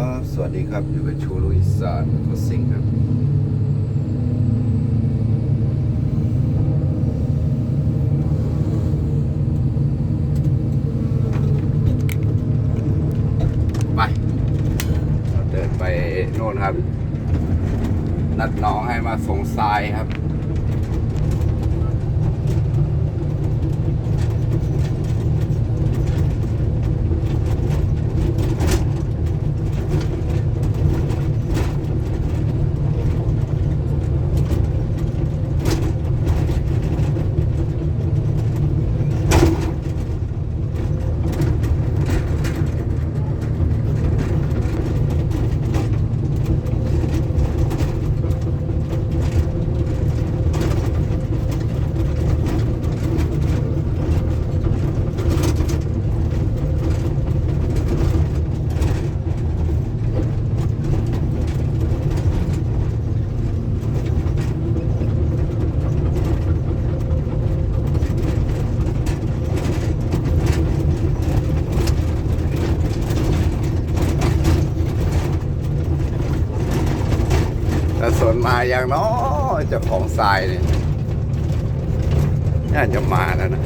ครับสวัสดีครับอยู่กับชูลุยสานทศสิงห์ครับไปเราเดินไปโน่นครับ นัดน้องให้มาส่งทรายครับ แต่สนมาอย่างน้อยเจ้าของทรายเนี่ยน่าจะมาแล้วนะ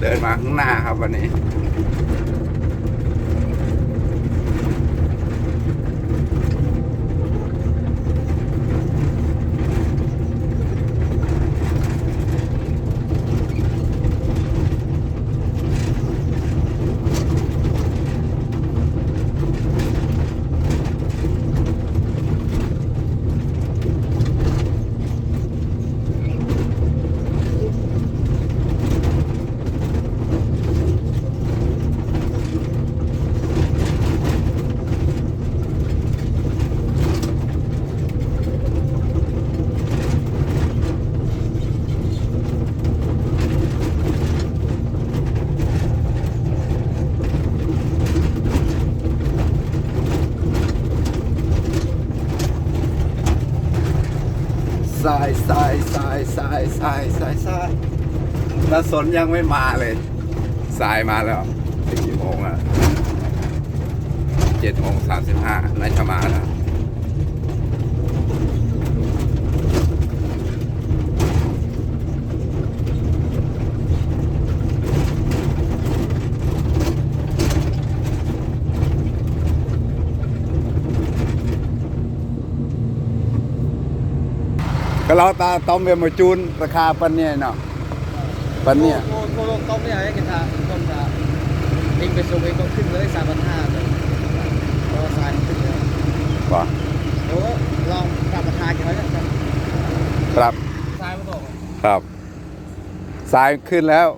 เดินมาข้างหน้าครับวันนี้ ทรายทรายทราย ทรายสายสายทรายน้าสนยังไม่มาเลย สายมาแล้วกี่โมงอะเจ็ดโมงสามสิบห้าน่าจะมาแล้ว ก็เราตาต้มเวมาจูนราคาปันเนี่ยเนาะปันเนี่ยโคโคโลต้มเนี่ยให้กินทาต้มทาเองไปส่งเองก็ขึ้นเลยสามพันห้าเลยเพราะว่าทรายมันขึ้นเลยว่าโอ้ลองกลับราคากี่ร้อยกันครับครับทรายมันบอกครับสายขึ้นแล้ว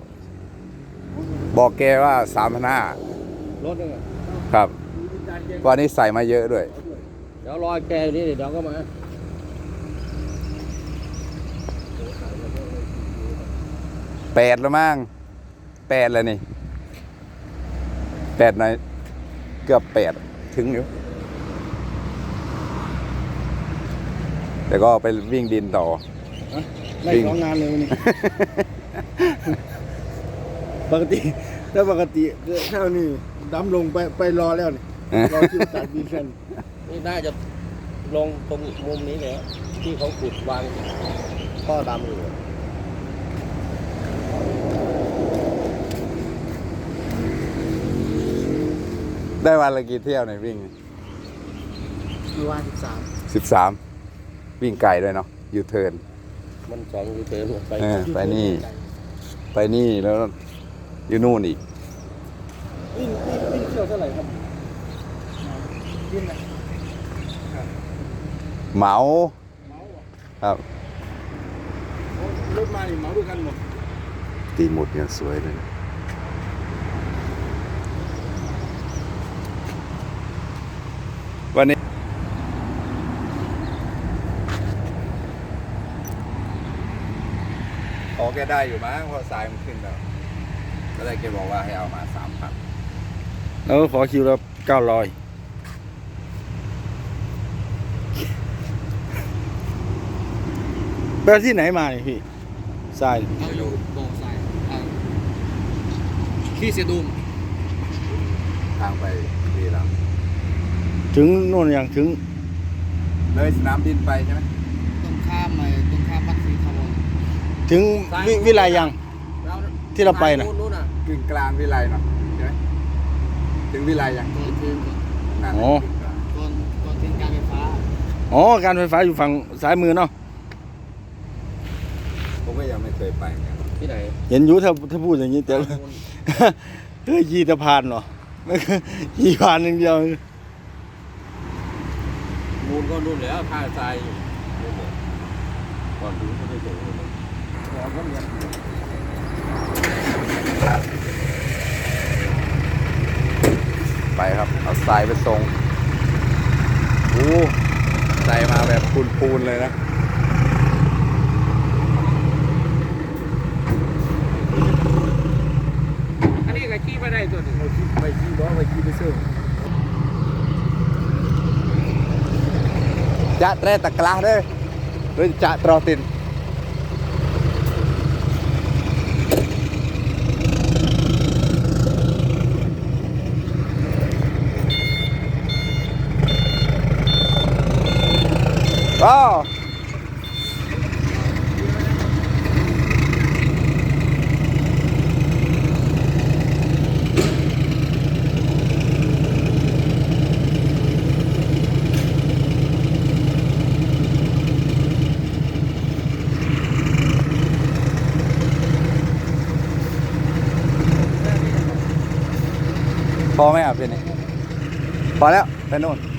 บอกแกว่าสามพันห้ารถหนึงอะครับจานเย็นวันนี้ใส่มาเยอะด้วย เดี๋ยวรอแกอยู่นี่เดี๋ยวก็มา แปดแล้วมั้งแปดแล้วนี่แปดหน่อยเกือบแปดถึงอยู่แต่ก็ไปวิ่งดินต่อไม่จริงร้องงานเลยวันนี้ ปกติ ถ้าปกติเท่านี้ดำลงไปไปรอแล้วนี่รอคิวตัดดีเซนนี่น่าจะลงตรงมุมนี้เลยที่เขาขุดวางท่อดำอยู่ ได้วันละกี่เที่ยวในยวิ่งคือว่าสิบสามสิบสามวิ่งไกลด้วยเนาะยูเทิร์นมันสองยูเทิร์นไปเออไปนี่ ไปนี่แล้วอยู่นู่นอีกวิ่งวิ่งวิ่งเที่ยวเท่าไหร่ครับวิ่งนะเหมาเมาส์เหรอครับโอ้รถมานี่เมาด้วยกันหมดตีหมดเนี่ยสวยเลยนะวันนี้ ขอ แกได้อยู่มั้งเพราะทรายมันขึ้นแล้วก็เลยแกบอกว่าให้เอามาสามพันแล้วขอคิวละเก้าร้อยไปที่ไหนมาเนี่ยพี่ทรายเอาอยู่บ่อทรายอ่าที่เสียดุมทางไปดีรัมย์ถึงโน่นยังถึงเลยสนามบินไปใช่ไหมตรงข้ามไอ้ ถึงวิวิไลยัง ที่เราไปน่ะนู่นน่ะกึ่งกลางวิไลเนาะใช่ไหมถึงวิไลยังก่อนถึงนั่นอ๋อกึ่งกลางก่อนก่อนถึงการไฟฟ้าอ๋อ การไฟฟ้าอยู่ฝั่งซ้ายมือเนาะผมก็ยังไม่เคยไปเหมือนกันที่ไหนเห็นอยูถ้าถ้าพูดอย่างนี้แต่ เฮ้ยขี่ตะพานเหรอไม่เคยขี่พานอย่างเดียวมูลก็นู่นแล้วท่าทรายอยู่นู่นเลยก่อนถึงก็ไม่ถึงนู่นเลย ไปครับ เอาทรายไปส่งโอ้ใส่มาแบบปูนๆเลยนะอันนี้ก็ขี้มาได้ตัวหนึงไปขี่ล้อไปขี่ไปเสื้อจะเตะตะกร้าเด้อหรือจะตรอติน ก็พอไหมอะพี่นี่พอแล้วไปโน่น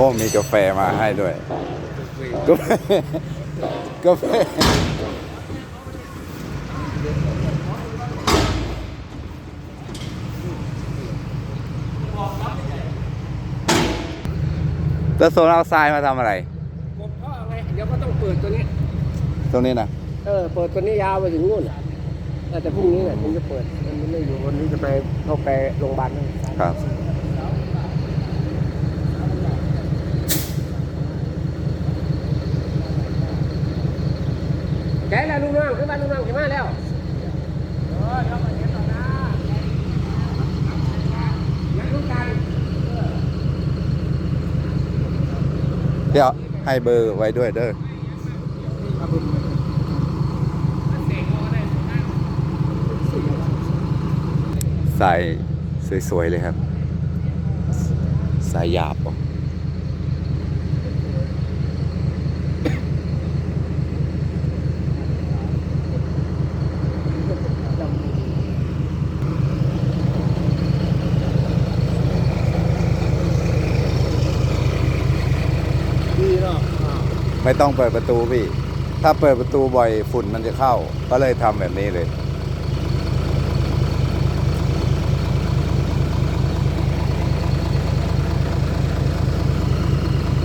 อ้มีกาแฟมาให้ด้วย กาแฟกาแฟจะโซนเอาทรายมาทำอะไร กดท่อไงเดี๋ยวก็ต้องเปิดตัวนี้ ตรงนี้นะเออ เปิดตัวนี้ยาวไปถึงนู่นน่ะเออแต่พรุ่งนี้เนี่ยถึงจะเปิดวันนี้ไม่อยู่วันนี้จะไปเข้าไปโรงพยาบาลนะครับ แกแล้วลุงน้องขึ้น บ้านลุงน้องขึ้นมาแล้วเดี๋ยวให้เบอร์ไว้ด้วยเด้อใสายสวยๆเลยครับ สายหยาบอะ ไม่ต้องเปิดประตูพี่ ถ้าเปิดประตูบ่อยฝุ่นมันจะเข้า ก็เลยทำแบบนี้เลย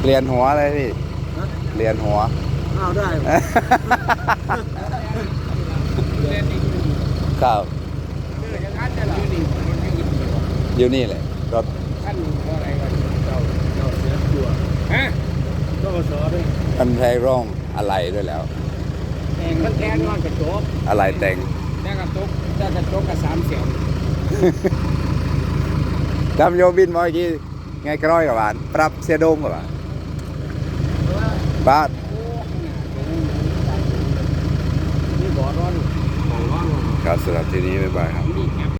แเรียนหัวเลยพี่ฮะเรียนหัวอ้าวได้ ครับคืออย่างนั้นเนี่ยเหรออยู่นี่มันไม่ยินดีหรอกอยู่นี่เลยรถท่านอะไรกันเจ้าเจ้าเสียตัวฮะ ก็มาสอนด้วยมันใช้ร่องอะไรด้วยแล้วแข่งมันแข่งนอนกระจกอะไรแต่งแต่กระจกแต่กระจกกับสามเสียงจำโยบินเมื่อกี้ไงกร้อยกับหวาน ปรับเสียโดมกับหวานบาทนี่บ่อร้อนของร้อนครับสำหรับทีนี้บ๊ายบายครับ